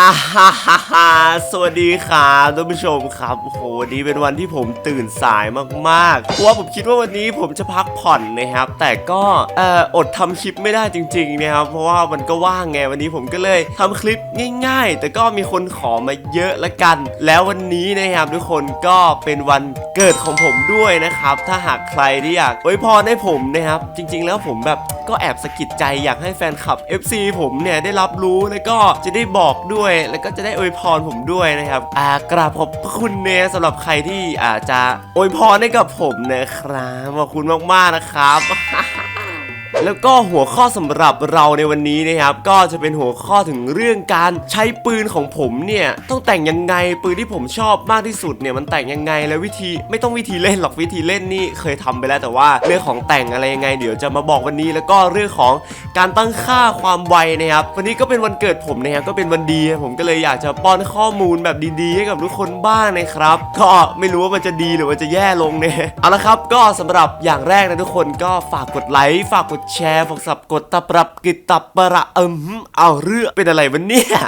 อ่าฮ่าฮ่าฮ่าสวัสดีครับท่านผู้ชมครับโหวันนี้เป็นวันที่ผมตื่นสายมากๆเพราะว่าผมคิดว่าวันนี้ผมจะพักผ่อนนะครับ แต่ก็เอ่ออดทำคลิปไม่ได้จริงๆนะครับ เพราะว่ามันก็ว่างไงวันนี้ผมก็เลยทำคลิปง่าย ๆ แต่ก็มีคนขอมาเยอะละกัน แล้ววันนี้นะครับทุกคนก็เป็นวันเกิดของผมด้วยนะครับ ถ้าหากใครที่อยากอวยพรให้ผมนะครับ จริง ๆ แล้วผมแบบก็แอบสะกิดใจอยากให้แฟนคลับ FC ผมเนี่ยได้รับรู้แล้วก็จะได้บอกด้วยแล้วก็จะได้อวยพรผมด้วยนะครับอ่ากราบขอบคุณเน่สำหรับใครที่อาจจะอวยพรให้กับผมนะครับขอบคุณมากๆนะครับ แล้วก็หัวข้อสำหรับเราในวันนี้นะครับ ก็จะเป็นหัวข้อถึงเรื่องการใช้ปืนของผมเนี่ยต้องแต่งยังไงปืนที่ผมชอบมากที่สุดเนี่ยมันแต่งยังไงแล้ววิธีไม่ต้องวิธีเล่นหรอกวิธีเล่นนี่เคยทำไปแล้วแต่ว่าเรื่องของแต่งอะไรยังไง เดี๋ยวจะมาบอกวันนี้ แล้วก็เรื่องของการตั้งค่าความไวนะครับวันนี้ก็เป็นวันเกิดผมนะครับก็เป็นวันดี ผมก็เลยอยากจะป้อนข้อมูลแบบดีๆ ให้กับทุกคนบ้างนะครับ ก็ไม่รู้ว่ามันจะดีหรือว่าจะแย่ลงเนี่ยเอาละครับก็สำหรับอย่างแรกนะทุกคนก็ฝากกดไลค์ฝากกดแชร์ฝากสับกดตะปรับกิตตับประ เอิมเอาเรื่องเป็นอะไรวะเนี่ย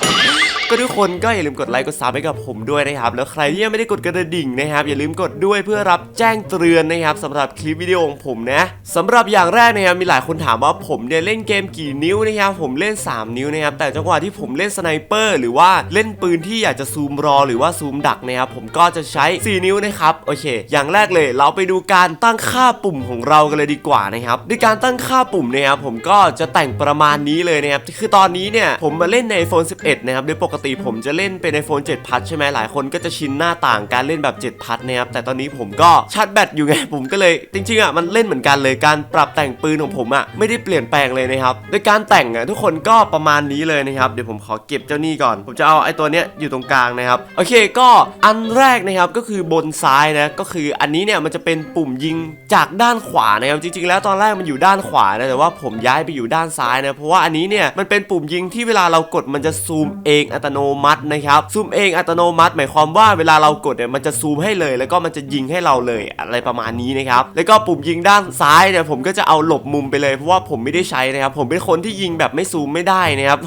ก็ทุกคนก็อย่าลืมกดไลค์กดซับให้กับผมด้วยนะครับ แล้วใครที่ยังไม่ได้กดกระดิ่งนะครับ อย่าลืมกดด้วยเพื่อรับแจ้งเตือนนะครับสำหรับคลิปวิดีโอของผมนะสำหรับอย่างแรกนะครับมีหลายคนถามว่าผมเนี่ยเล่นเกมกี่นิ้วนะครับผมเล่น 3 นิ้วนะครับแต่จังหวะที่ผมเล่นสไนเปอร์หรือว่าเล่นปืนที่อยากจะซูมรอ หรือว่าซูมดักนะครับผมก็จะใช้ 4 นิ้วนะครับโอเค อย่างแรกเลย เราไปดูการตั้งค่าปุ่มของเรากันเลยดีกว่านะครับด้วยการตั้งค่าปุ่มเนะครับผมก็จะแต่งประมาณนี้เลยนะครับคือตอนนี้เนี่ยผมมาเล่นใน iPhone 11 นะครับโดยปกติผมจะเล่นเป็น iPhone 7 พัทใช่ไหมหลายคนก็จะชินหน้าต่างการเล่นแบบ 7 พัทนะครับแต่ตอนนี้ผมก็ชาร์จแบตอยู่ไงผมก็เลยจริงๆอะมันเล่นเหมือนกันเลยการปรับแต่งปืนของผมอะไม่ได้เปลี่ยนแปลงเลยนะครับโดยการแต่งอะทุกคนก็ประมาณนี้เลยนะครับเดี๋ยวผมขอเก็บเจ้านี่ก่อน ผมจะเอาไอ้ตัวเนี้ยอยู่ตรงกลางนะครับโอเคก็อันแรกนะครับก็คือบนซ้ายนะก็คืออันนี้เนี่ยมันจะเป็นปุ่มยิงจากด้านขวานะครับจริง ๆ แล้วตอนแรกมันอยู่ด้านขวานะแต่ว่าผมย้ายไปอยู่ด้านซ้ายนะเพราะว่าอันนี้เนี่ยมันเป็นปุ่มยิงที่เวลาเรากดมันจะซูมเองอัตโนมัตินะครับซูมเองอัตโนมัติ หมายความว่าเวลาเรากดเนี่ยมันจะซูมให้เลย แล้วก็มันจะยิงให้เราเลยอะไรประมาณนี้นะครับแล้วก็ปุ่มยิงด้านซ้ายเนี่ยผมก็จะเอาหลบมุมไปเลยเพราะว่าผมไม่ได้ใช้นะครับผมเป็นคนที่ยิงแบบไม่ซูมไม่ได้นะครับ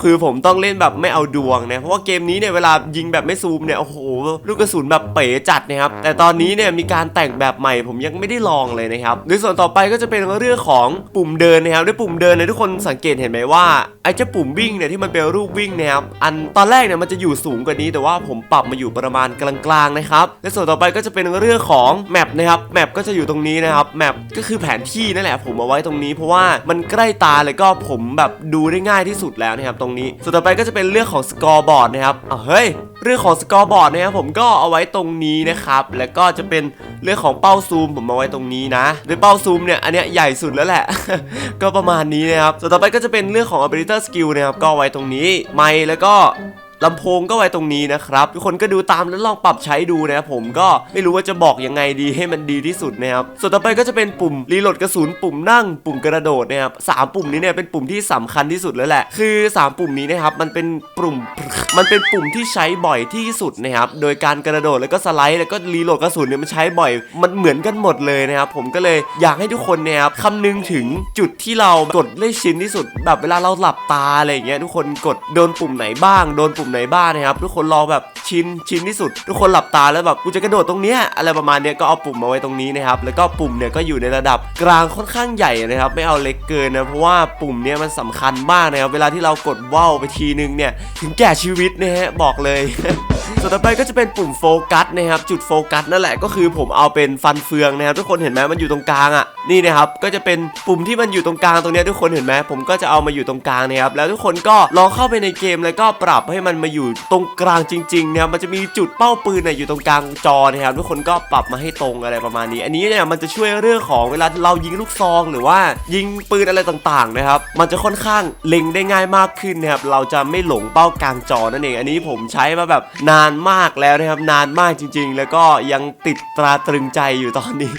คือผมต้องเล่นแบบไม่เอาดวงนะเพราะว่าเกมนี้เนี่ยเวลายิงแบบไม่ซูมเนี่ยโอ้โหลูกกระสุนแบบเป๋จัดนะครับแต่ตอนนี้เนี่ยมีการแต่งแบบใหม่ผมยังไม่ได้ลองเลยนะครับในส่วนต่อไปก็จะเป็นเรื่องของปุ่มเดินนะครับด้วยปุ่มเดินเนี่ยทุกคนสังเกตเห็นไหมว่าไอ้เจ้าปุ่มวิ่งเนี่ยที่มันเป็นรูปวิ่งนี่ยครับอันตอนแรกเนี่ยมันจะอยู่สูงกว่านี้ แต่ว่าผมปรับมาอยู่ประมาณกลางๆนะครับและส่วนต่อไปก็จะเป็นเรื่องของแมปนะครับแมปก็จะอยู่ตรงนี้นะครับแมปก็คือแผนที่นั่นแหละผมเอาไว้ตรงนี้ เพราะว่ามันใกล้ตาเลยก็ผมแบบดูได้ง่ายที่สุดแล้วนะครับตรงนี้ส่วนต่อไปก็จะเป็นเรื่องของสกอร์บอร์ดนะครับอ้าวเฮ้ยเรื่องของสกอร์บอร์ดนะครับผมก็เอาไว้ตรงนี้นะครับแล้วก็จะเป็นเรื่องของเป้าซูมผมเอาไว้ตรงนี้นะโดยเป้าซูมเนี่ยอันเนี้ยใหญ่สุดแล้วแหละ ก็ประมาณนี้นะครับส่วนต่อไปก็จะเป็นเรื่องของ operator skill นะครับ ก็ไว้ตรงนี้ ไม่แล้วก็ ลำโพงก็ไว้ตรงนี้นะครับ ทุกคนก็ดูตามแล้วลองปรับใช้ดูนะครับผมก็ไม่รู้ว่าจะบอกยังไงดีให้มันดีที่สุดนะครับส่วนต่อไปก็จะเป็นปุ่มรีโหลดกระสุนปุ่มนั่งปุ่มกระโดดนะครับสามปุ่มนี้เนี่ยเป็นปุ่มที่สำคัญที่สุดแล้วแหละ คือ 3 ปุ่มนี้นะครับมันเป็นปุ่มมันเป็นปุ่มที่ใช้บ่อยที่สุดนะครับโดยการกระโดดแล้วก็สไลด์แล้วก็รีโหลดกระสุนเนี่ยมันใช้บ่อย มันเหมือนกันหมดเลยนะครับผมก็เลยอยากให้ทุกคนเนี่ยครับคำนึงถึงจุดที่เรากดได้ชินที่สุด แบบเวลาเราหลับตาอะไรอย่างเงี้ยทุกคนกดโดนปุ่มไหนบ้างโดนปุ่มไหนบ้างนะครับทุกคนลองแบบชินชินที่สุด ทุกคนหลับตาแล้วแบบกูจะกระโดดตรงเนี้ยอะไรประมาณเนี้ยก็เอาปุ่มมาไว้ตรงนี้นะครับแล้วก็ปุ่มเนี่ยก็อยู่ในระดับกลางค่อนข้างใหญ่นะครับไม่เอาเล็กเกินนะเพราะว่าปุ่มเนี่ยมันสำคัญมากนะครับเวลาที่เรากดว่าวไปทีนึงเนี่ยถึงแก่ชีวิตนะฮะบอกเลยส่วนต่อไปก็จะเป็นปุ่มโฟกัสนะครับจุดโฟกัสนั่นแหละก็คือผมเอาเป็นฟันเฟืองนะครับทุกคนเห็นไหมมันอยู่ตรงกลางอะนี่นะครับก็จะเป็นปุ่มที่มันอยู่ตรงกลางตรงเนี้ยทุกคนเห็นไหมผมก็จะเอามาอยู่ตรงกลางนะครับแล้วทุกคนก็ลองเข้าไปในเกมแล้วก็ปรับให้มันมาอยู่ตรงกลางจริงๆนะครับมันจะมีจุดเป้าปืนเนี่ยอยู่ตรงกลางจอนะครับทุกคนก็ปรับมาให้ตรงอะไรประมาณนี้ อันนี้เนี่ยมันจะช่วยเรื่องของเวลาเรายิงลูกซองหรือว่ายิงปืนอะไรต่างๆนะครับมันจะค่อนข้างเล็งได้ง่ายมากขึ้นนะครับเราจะไม่หลงเป้ากลางจอนั่นเองอันนี้ผมใช้มาแบบนานมากแล้วนะครับนานมากจริง ๆ แล้วก็ยังติดตราตรึงใจอยู่ตอนนี้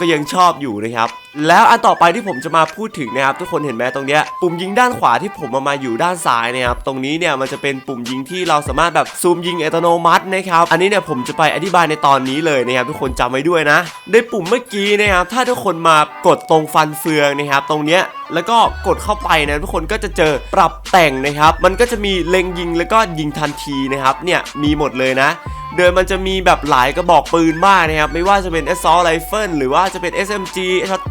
ก็ยังชอบอยู่นะครับแล้วอันต่อไปที่ผมจะมาพูดถึงนะครับทุกคนเห็นไหมตรงเนี้ยปุ่มยิงด้านขวาที่ผมเอามาอยู่ด้านซ้ายนะครับตรงนี้เนี่ยมันจะเป็นปุ่มยิงที่เราสามารถแบบซูมยิงอัตโนมัตินะครับอันนี้เนี่ยผมจะไปอธิบายในตอนนี้เลยนะครับทุกคนจำไว้ด้วยนะในปุ่มเมื่อกี้นะครับถ้าทุกคนมากดตรงฟันเฟืองนะครับตรงเนี้ยแล้วก็กดเข้าไปนะทุกคนก็จะเจอปรับแต่งนะครับ มันก็จะมีเล็งยิงแล้วก็ยิงทันทีนะครับเนี่ยมีหมดเลยนะ โดยมันจะมีแบบหลายกระบอกปืนมากนะครับไม่ว่าจะเป็น assault rifle หรือว่าจะเป็น SMG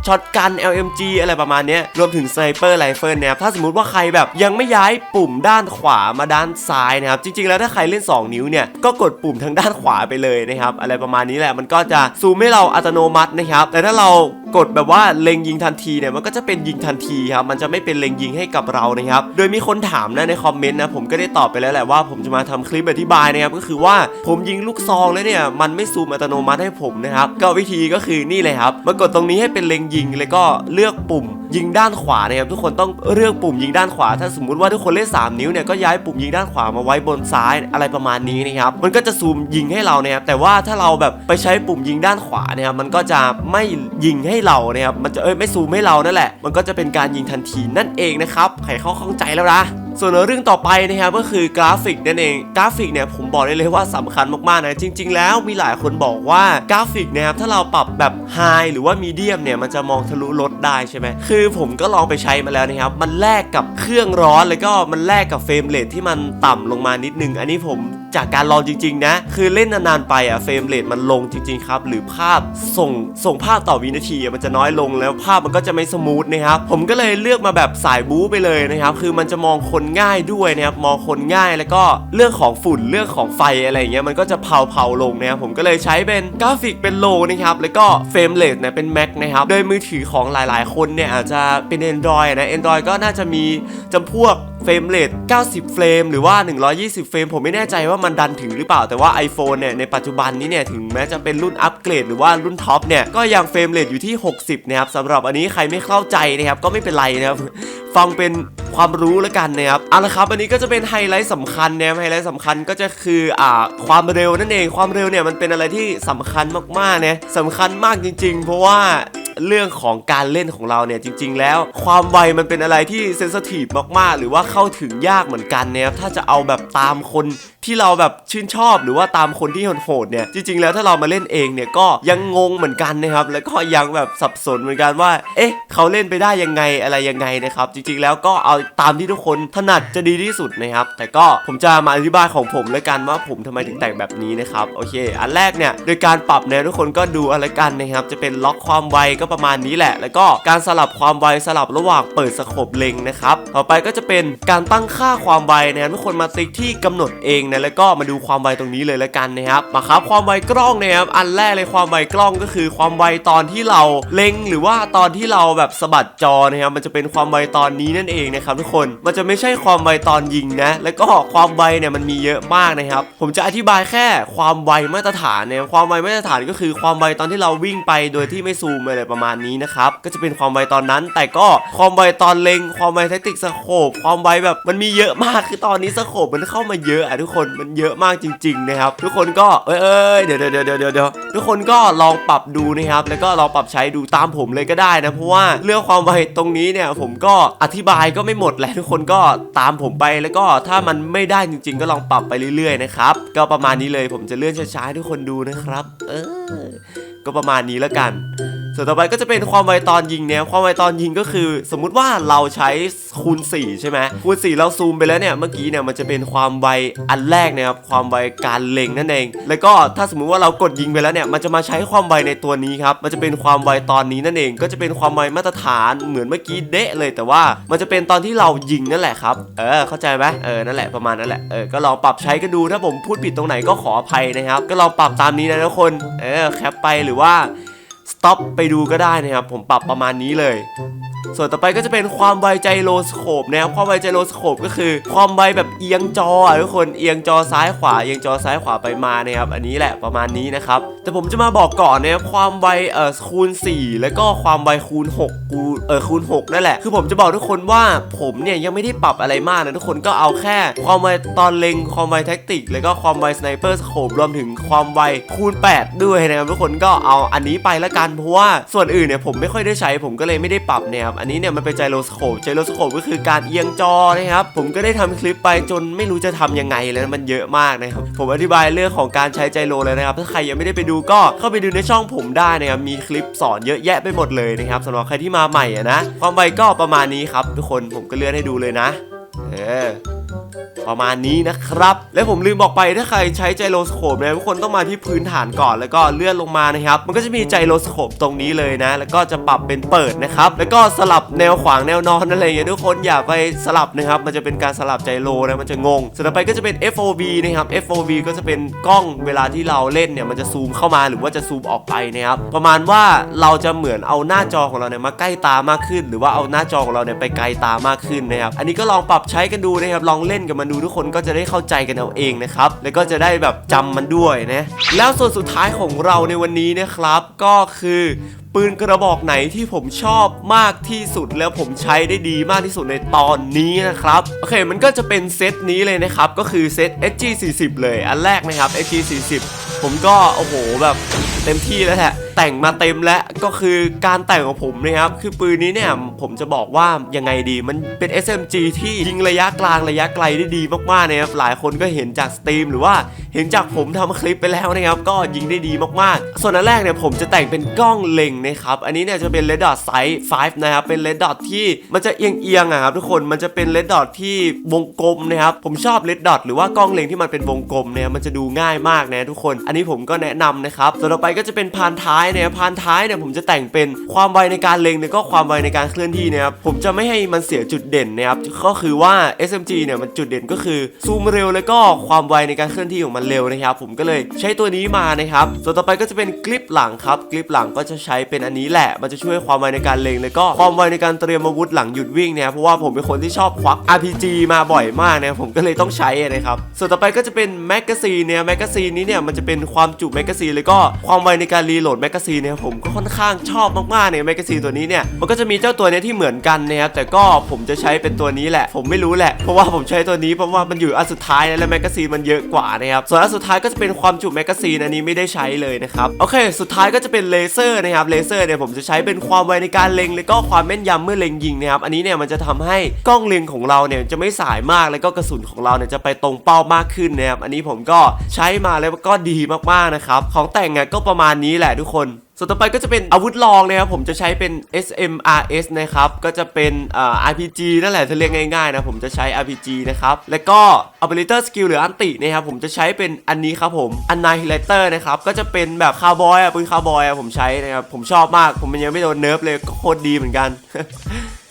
ช็อตกัน LMG อะไรประมาณนี้รวมถึง sniper rifle นะครับถ้าสมมุติว่าใครแบบยังไม่ย้ายปุ่มด้านขวามาด้านซ้ายนะครับจริงๆแล้วถ้าใครเล่น 2 นิ้วเนี่ยก็กดปุ่มทางด้านขวาไปเลยนะครับอะไรประมาณนี้แหละมันก็จะซูมให้เราอัตโนมัตินะครับแต่ถ้าเรากดแบบว่าเล็งยิงทันทีเนี่ยมันก็จะเป็นยิงทันทีครับมันจะไม่เป็นเล็งยิงให้กับเรานะครับโดยมีคนถามนะในคอมเมนต์นะผมก็ได้ตอบไปแล้วแหละว่าผมจะมาทำคลิปอธิบายนะครับก็คือว่าผมยิงลูกซองแล้วเนี่ยมันไม่ซูมอัตโนมัติให้ผมนะครับก็วิธีก็คือนี่เลยครับมากดตรงนี้ให้เป็นเล็งยิงแล้วก็เลือกปุ่มยิงด้านขวานะครับทุกคนต้องเลือกปุ่มยิงด้านขวา ถ้าสมมุติว่าทุกคนเล่น3นิ้วเนี่ยก็ย้ายปุ่มยิงด้านขวามาไว้บนซ้ายอะไรประมาณนี้นะครับมันก็จะซูมยิงให้เรานะครับแต่ว่าถ้าเราแบบไปใช้ปุ่มยิงด้านขวาเนะครับมันก็จะไม่ยิงให้เรานะครับมันจะเอ้ยไม่ซูมให้เรานั่นแหละ มันก็จะเป็นการยิงทันทีนั่นเองนะครับใครเข้าข้องใจแล้วนะ ส่วนเรื่องต่อไปนะครับก็คือกราฟิกนั่นเองกราฟิกเนี่ยผมบอกได้เลยว่าสำคัญมากๆนะจริง ๆ แล้วมีหลายคนบอกว่ากราฟิกนะครับถ้าเราปรับแบบไฮหรือว่ามีเดียมเนี่ยมันจะมองทะลุรถได้ใช่ไหมคือผมก็ลองไปใช้มาแล้วนะครับมันแลกกับเครื่องร้อนแล้วก็มันแลกกับเฟรมเรทที่มันต่ำลงมานิดนึง อันนี้ผมจากการลองจริง ๆ นะ คือเล่นนานๆไปอะเฟรมเรทมันลงจริง ๆ ครับ หรือภาพส่งส่งภาพต่อวินาทีมันจะน้อยลงแล้วภาพมันก็จะไม่สมูทนะครับผมก็เลยเลือกมาแบบสายบู๊ไปเลยนะครับคือมันจะมองคนง่ายด้วยนะครับมองคนง่ายแล้วก็เรื่องของฝุ่นเรื่องของไฟอะไรเงี้ยมันก็จะเผาเผาๆลงนะครับผมก็เลยใช้เป็นกราฟิกเป็นโลนะครับแล้วก็เฟรมเรทเนี่ยเป็นแม็กนะครับโดยมือถือของหลายๆ คนเนี่ยอาจจะเป็น Android นะ Android ก็น่าจะมีจำพวก เฟรมเรท90 เฟรม หรือว่า 120 เฟรม ผมไม่แน่ใจว่ามันดันถึงหรือเปล่า แต่ว่า iPhone เนี่ยในปัจจุบันนี้เนี่ยถึงแม้จะเป็นรุ่นอัปเกรดหรือว่ารุ่นท็อปเนี่ยก็ยังเฟรมเรทอยู่ที่ 60 นะครับสำหรับอันนี้ใครไม่เข้าใจนะครับก็ไม่เป็นไรนะครับฟังเป็นความรู้แล้วกันนะครับเอาละครับอันนี้ก็จะเป็นไฮไลท์สำคัญนะครับไฮไลท์สำคัญก็จะคืออ่าความเร็วนั่นเองความเร็วเนี่ยมันเป็นอะไรที่สำคัญมากๆเนี่ยสำคัญมากจริง ๆ เพราะว่า เรื่องของการเล่นของเราเนี่ยจริง ๆ แล้ว ความไวมันเป็นอะไรที่เซนสทีฟมากๆ หรือว่าเข้าถึงยากเหมือนกันนะครับถ้าจะเอาแบบตามคน ที่เราแบบชื่นชอบหรือว่าตามคนที่โหดๆเนี่ยจริง ๆ แล้วถ้าเรามาเล่นเองเนี่ยก็ยังงงเหมือนกันนะครับแล้วก็ยังแบบสับสนเหมือนกันว่า เอ๊ะ เขาเล่นไปได้ยังไงอะไรยังไงนะครับจริง ๆ แล้วก็เอาตามที่ทุกคนถนัดจะดีที่สุดนะครับแต่ก็ผมจะมาอธิบายของผมแล้วกันว่าผมทำไมถึงแต่งแบบนี้นะครับโอเค อันแรกเนี่ยโดยการปรับเนี่ยทุกคนก็ดูอะไรกันนะครับจะเป็นล็อกความไวก็ประมาณนี้แหละ แล้วก็การสลับความไวสลับระหว่างเปิดสโคปเล็งนะครับต่อไปก็จะเป็นการตั้งค่าความไวนะครับทุกคนมาติ๊กที่กำหนดเองนะแล้วก็มาดูความไวตรงนี้เลยแล้วกันนะครับมาครับความไวกล้องนะครับอันแรกเลยความไวกล้องก็คือความไวตอนที่เราเล็งหรือว่าตอนที่เราแบบสะบัดจอนะครับมันจะเป็นความไวตอนนี้นั่นเองนะครับทุกคนมันจะไม่ใช่ความไวตอนยิงนะ แล้วก็ความไวเนี่ยมันมีเยอะมากนะครับ ผมจะอธิบายแค่ความไวมาตรฐานเนี่ยความไวมาตรฐานก็คือความไวตอนที่เราวิ่งไปโดยที่ไม่ซูมอะไรประมาณนี้นะครับก็จะเป็นความไวตอนนั้น แต่ก็ความไวตอนเล็ง ความไวแทคติกสโคปความไวแบบมันมีเยอะมากคือตอนนี้สโคปมันเข้ามาเยอะอะทุกคนมันเยอะมากจริง ๆ นะครับ ทุกคนก็เอ้ยเอ้ยเดี๋ยวเดี๋ยวเดี๋ยวเดี๋ยวเดี๋ยวทุกคนก็ลองปรับดูนะครับ แล้วก็ลองปรับใช้ดูตามผมเลยก็ได้นะ เพราะว่าเรื่องความไวตรงนี้เนี่ยผมก็อธิบายก็ไม่หมดแหละทุกคนก็ตามผมไปแล้วก็ถ้ามันไม่ได้จริง ๆ ก็ลองปรับไปเรื่อยๆนะครับก็ประมาณนี้เลยผมจะเลื่อนช้าๆให้ทุกคนดูนะครับ เออก็ประมาณนี้แล้วกัน ส่วนต่อไปก็จะเป็นความไวตอนยิงเนี่ยความไวตอนยิงก็คือ สมมุติว่าเราใช้คูณ 4 ใช่ไหมคูณ 4 เราซูมไปแล้วเนี่ยเมื่อกี้เนี่ยมันจะเป็นความไวอันแรกนะครับความไวการเล็งนั่นเอง แล้วก็ถ้าสมมุติว่าเรากดยิงไปแล้วเนี่ยมันจะมาใช้ความไวในตัวนี้ครับมันจะเป็นความไวตอนนี้นั่นเอง ก็จะเป็นความไวมาตรฐานเหมือนเมื่อกี้เดะเลยแต่ว่ามันจะเป็นตอนที่เรายิงนั่นแหละครับเออเข้าใจไหมเออนั่นแหละประมาณนั่นแหละเออก็ลองปรับใช้กันดูถ้าผมพูดผิดตรงไหนก็ขออภัยนะครับ ก็ลองปรับตามนี้นะทุกคนเออแคปไปหรือว่า ต็อปไปดูก็ได้นะครับ ผมปรับประมาณนี้เลย ส่วนต่อไปก็จะเป็นความไวไจโรสโคปนะครับความไวไจโรสโคปก็คือ ความไวแบบเอียงจอทุกคนเอียงจอซ้ายขวาเอียงจอซ้ายขวาไปมานะครับอันนี้แหละประมาณนี้นะครับแต่ผมจะมาบอกก่อนนะครับความไวเอ่อคูณ 4 แล้วก็ความไวคูณ6คูณเออคูณ6นั่นแหละคือผมจะบอกทุกคนว่าผมเนี่ยยังไม่ได้ปรับอะไรมากนะทุกคนก็เอาแค่ ความไวตอนเล็งความไวแท็กติก แล้วก็ความไวสไนเปอร์สโคปรวมถึงความไวคูณ 8 ด้วยนะครับทุกคนก็เอาอันนี้ไปละกันเพราะว่าส่วนอื่นเนี่ยผมไม่ค่อยได้ใช้ผมก็เลยไม่ได้ปรับนะครับอันนี้เนี่ยมันเป็นไจโรสโคปไจโรสโคปก็คือการเอียงจอนะครับผมก็ได้ทำคลิปไปจนไม่รู้จะทำยังไงแล้วมันเยอะมากนะครับผมอธิบายเรื่องของการใช้ไจโรเลยนะครับถ้าใครยังไม่ได้ไปดูก็เข้าไปดูในช่องผมได้นะครับมีคลิปสอนเยอะแยะไปหมดเลยนะครับสำหรับใครที่มาใหม่อะนะความไวก็ประมาณนี้ครับทุกคนผมก็เลื่อนให้ดูเลยนะเออ ประมาณนี้นะครับ และผมลืมบอกไปถ้าใครใช้ไจโรสโคปนะทุกคนต้องมาที่พื้นฐานก่อนแล้วก็เลื่อนลงมานะครับ มันก็จะมีไจโรสโคปตรงนี้เลยนะ แล้วก็จะปรับเป็นเปิดนะครับ แล้วก็สลับแนวขวางแนวนอนอะไรอย่างเงี้ยทุกคนอย่าไปสลับนะครับ มันจะเป็นการสลับไจโรนะมันจะงงสุดท้ายไปก็จะเป็น FOV นะครับ FOV ก็จะเป็นกล้องเวลาที่เราเล่นเนี่ยมันจะซูมเข้ามาหรือว่าจะซูมออกไปนะครับประมาณว่าเราจะเหมือนเอาหน้าจอของเราเนี่ยมาใกล้ตามากขึ้น หรือว่าเอาหน้าจอของเราเนี่ยไปไกลตามากขึ้นนะครับอันนี้ก็ลองปรับใช้กันดูนะครับลองเล่นกับมันดูทุกคนก็จะได้เข้าใจกันเอาเองนะครับ แล้วก็จะได้แบบจำมันด้วยนะ แล้วส่วนสุดท้ายของเราในวันนี้นะครับ ก็คือปืนกระบอกไหนที่ผมชอบมากที่สุดแล้วผมใช้ได้ดีมากที่สุดในตอนนี้นะครับ โอเค มันก็จะเป็นเซตนี้เลยนะครับ ก็คือเซต SG 40 เลย อันแรกนะครับ SG 40 ผมก็ โอ้โหแบบ เต็มที่แล้วแหละแต่งมาเต็มแล้วก็คือการแต่งของผมนะครับคือปืนนี้เนี่ยผมจะบอกว่ายังไงดีมันเป็น SMG ที่ยิงระยะกลางระยะไกลได้ดีมากๆนะครับหลายคนก็เห็นจากสตรีมหรือว่าเห็นจากผมทำคลิปไปแล้วนะครับก็ยิงได้ดีมากๆ ส่วนอันแรกเนี่ยผมจะแต่งเป็นกล้องเล็งนะครับอันนี้เนี่ยจะเป็น Red Dot Size 5นะครับเป็น Red Dot ที่มันจะเอียงๆอะครับทุกคนมันจะเป็น Red Dot ที่วงกลมนะครับผมชอบ Red Dot หรือว่ากล้องเล็งที่มันเป็นวงกลมเนี่ยมันจะดูง่ายมากนะทุกคน อันนี้ผมก็แนะนำนะครับส่วนต่อไปก็จะเป็นพานท้ายเนี่ยพานท้ายเนี่ยผมจะแต่งเป็นความไวในการเล็งแล้วก็ความไวในการเคลื่อนที่นะครับผมจะไม่ให้มันเสียจุดเด่นนะครับก็คือว่า SMG เนี่ยมันจุดเด่นก็คือซูมเร็วแล้วก็ความไวในการเคลื่อนที่ของมันเร็วนะครับผมก็เลยใช้ตัวนี้มานะครับส่วนต่อไปก็จะเป็นคลิปหลังครับคลิปหลังก็จะใช้เป็นอันนี้แหละ มันจะช่วยความไวในการเล็งแล้วก็ความไวในการเตรียมอาวุธหลังหยุดวิ่งเนี่ยเพราะว่าผมเป็นคนที่ชอบควัก RPG มาบ่อยมากนะผมก็เลยต้องใช้นะครับส่วนต่อไปก็จะเป็นแมกกาซีนเนี่ยแมกกาซีนนี้เนี่ยมันจะเป็นความจุแมกกาซีนแล้วก็ความไวในการรีโหลดแมกกาซีนเนี่ยผมก็ค่อนข้างชอบมากๆเนี่ยแมกกาซีนตัวนี้เนี่ยมันก็จะมีเจ้าตัวเนี้ยที่เหมือนกันนะครับแต่ก็ผมจะใช้เป็นตัวนี้แหละ ผมไม่รู้แหละเพราะว่าผมใช้ตัวนี้เพราะว่ามันอยู่อันสุดท้ายแล้วแมกกาซีนมันเยอะกว่านะครับส่วนอันสุดท้ายก็จะเป็นความจุแมกกาซีนอันนี้ไม่ได้ใช้เลยนะครับโอเค สุดท้ายก็จะเป็นเลเซอร์นะครับเลเซอร์เนี่ยผมจะใช้เป็นความไวในการเล็งแล้วก็ความแม่นยำเมื่อเล็งยิงนะครับอันนี้เนี่ยมันจะทำให้กล้องเล็งของเราเนี่ยจะไม่สายมากแล้วก็กระสุนของเราเนี่ยจะไปตรงเป้ามากขึ้นนะครับอันนี้ผมก็ใช้มาแล้วก็ดีมากๆนะครับของแต่งอะก็ประมาณนี้แหละทุกคน ส่วนต่อไปก็จะเป็นอาวุธรองนะครับผมจะใช้เป็น SMRS นะครับ ก็จะเป็นอ่า RPG นั่นแหละถ้าเรียกง่ายๆนะผมจะใช้ RPG นะครับ แล้วก็ Operator Skill หรืออันตินะครับผมจะใช้เป็นอันนี้ครับผม Annihilator นะครับก็จะเป็นแบบคาร์บอยอะปืนคาร์บอยอะผมใช้นะครับผมชอบมากผมมันยังไม่โดนเนิร์ฟเลยก็โคตรดีเหมือนกัน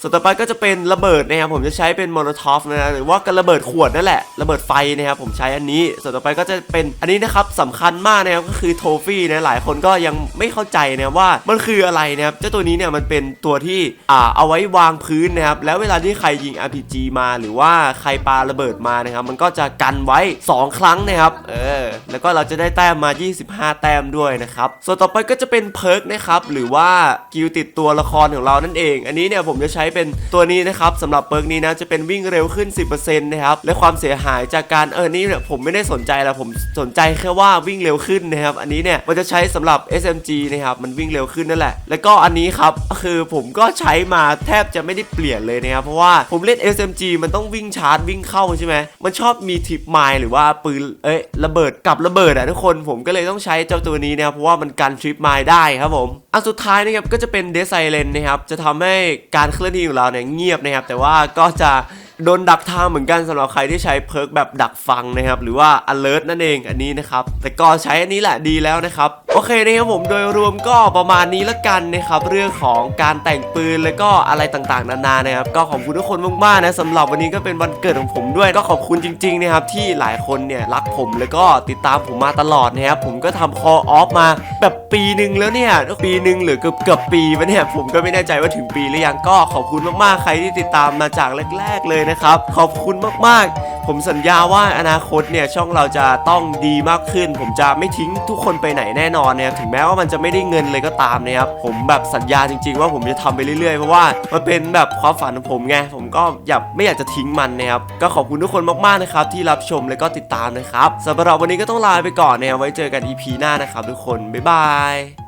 ส่วนต่อไปก็จะเป็นระเบิดนะครับผมจะใช้เป็นมโนทอฟนะหรือว่าการระเบิดขวดนั่นแหละระเบิดไฟนะครับผมใช้อันนี้ ส่วนต่อไปก็จะเป็นอันนี้นะครับสำคัญมากนะครับก็คือโทฟี่นะหลายคนก็ยังไม่เข้าใจนะว่ามันคืออะไรนะครับเจ้าตัวนี้เนี่ยมันเป็นตัวที่อ่าเอาไว้วางพื้นนะครับแล้วเวลาที่ใครยิง RPG มาหรือว่าใครปาระเบิดมานะครับมันก็จะกันไว้ 2 ครั้งนะครับเออแล้วก็เราจะได้แต้มมา 25 แต้มด้วยนะครับส่วนต่อไปก็จะเป็นเพิร์กนะครับหรือว่ากิลติดตัวละครของเรานั่นเอง อันนี้เนี่ยผมจะใช้เป็นตัวนี้นะครับสำหรับเปิร์กนี้นะจะเป็นวิ่งเร็วขึ้น 10%นะครับและความเสียหายจากการเออนี่เนี่ยผมไม่ได้สนใจแล้วผมสนใจแค่ว่าวิ่งเร็วขึ้นนะครับอันนี้เนี่ยมันจะใช้สำหรับ SMG นะครับมันวิ่งเร็วขึ้นนั่นแหละ แล้วก็อันนี้ครับคือผมก็ใช้มาแทบจะไม่ได้เปลี่ยนเลยนะครับเพราะว่าผมเล่น SMG มันต้องวิ่งชาร์จวิ่งเข้าใช่ไหมมันชอบมีทิปไมล์หรือว่าปืนเอ้ยระเบิดกับระเบิดอะทุกคนผมก็เลยต้องใช้เจ้าตัวนี้นะครับเพราะว่ามันกันทริปไมล์ได้ครับผมอันสุดท้ายนะครับก็จะเป็นเดซไซเลนนะครับจะทำให้การเคลื่อนที่ของเราเนี่ยเงียบนะครับ แต่ว่าก็จะโดนดักทางเหมือนกันสำหรับใครที่ใช้เพิร์กแบบดักฟังนะครับ หรือว่า alert นั่นเองอันนี้นะครับ แต่ก็ใช้อันนี้แหละดีแล้วนะครับ โอเคนะครับผมโดยรวมก็ประมาณนี้ละกันนะครับเรื่องของการแต่งปืนแล้วก็อะไรต่างๆ นานานะครับก็ขอบคุณทุกคนมากๆนะสำหรับวันนี้ก็เป็นวันเกิดของผมด้วย ก็ขอบคุณจริงๆนะครับที่หลายคนเนี่ยรักผมแล้วก็ติดตามผมมาตลอดนะครับผมก็ทำคอออฟมาแบบปีหนึ่งแล้วเนี่ยปีหนึ่งหรือเกือบเกือบปีวะเนี่ยผมก็ไม่แน่ใจว่าถึงปีหรือยังก็ขอบคุณมากๆใครที่ติดตามมาจากแรก ๆเลยนะครับขอบคุณมากๆ ผมสัญญาว่าอนาคตเนี่ยช่องเราจะต้องดีมากขึ้น ผมจะไม่ทิ้งทุกคนไปไหนแน่นอนนะครับถึงแม้ว่ามันจะไม่ได้เงินเลยก็ตามนะครับผมแบบสัญญาจริง ๆ ว่าผมจะทำไปเรื่อยๆเพราะว่ามันเป็นแบบความฝันของผมไงผมก็อยากไม่อยากจะทิ้งมันนะครับก็ขอบคุณทุกคนมากๆนะครับที่รับชมและก็ติดตามนะครับสำหรับวันนี้ก็ต้องลาไปก่อนนะครับไว้เจอกัน EP หน้านะครับทุกคนบ๊ายบาย